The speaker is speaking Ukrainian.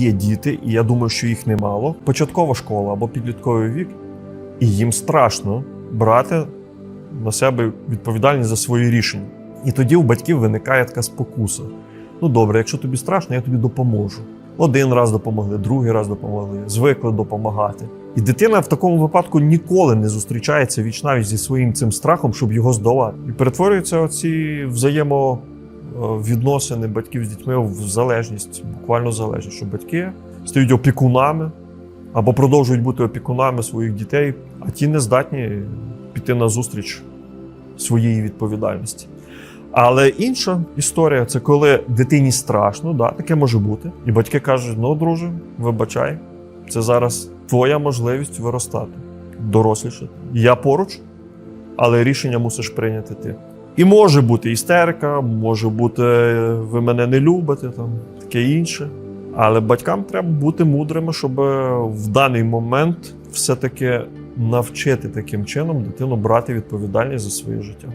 є діти, і я думаю, що їх немало. Початкова школа або підлітковий вік, і їм страшно брати на себе відповідальність за свої рішення. І тоді у батьків виникає така спокуса. Ну добре, якщо тобі страшно, я тобі допоможу. Один раз допомогли, другий раз допомогли, звикли допомагати. І дитина в такому випадку ніколи не зустрічається вічнавіч зі своїм цим страхом, щоб його здолати. І перетворюються оці взаємовідносини батьків з дітьми в залежність, буквально залежність, що батьки стають опікунами або продовжують бути опікунами своїх дітей, а ті не здатні піти на зустріч своєї відповідальності. Але інша історія це коли дитині страшно, да, таке може бути. І батьки кажуть: ну, друже, вибачай, це зараз твоя можливість виростати, дорослішати. Я поруч, але рішення мусиш прийняти ти. І може бути істерика, може бути ви мене не любите, там таке інше. Але батькам треба бути мудрими, щоб в даний момент все-таки навчити таким чином дитину брати відповідальність за своє життя.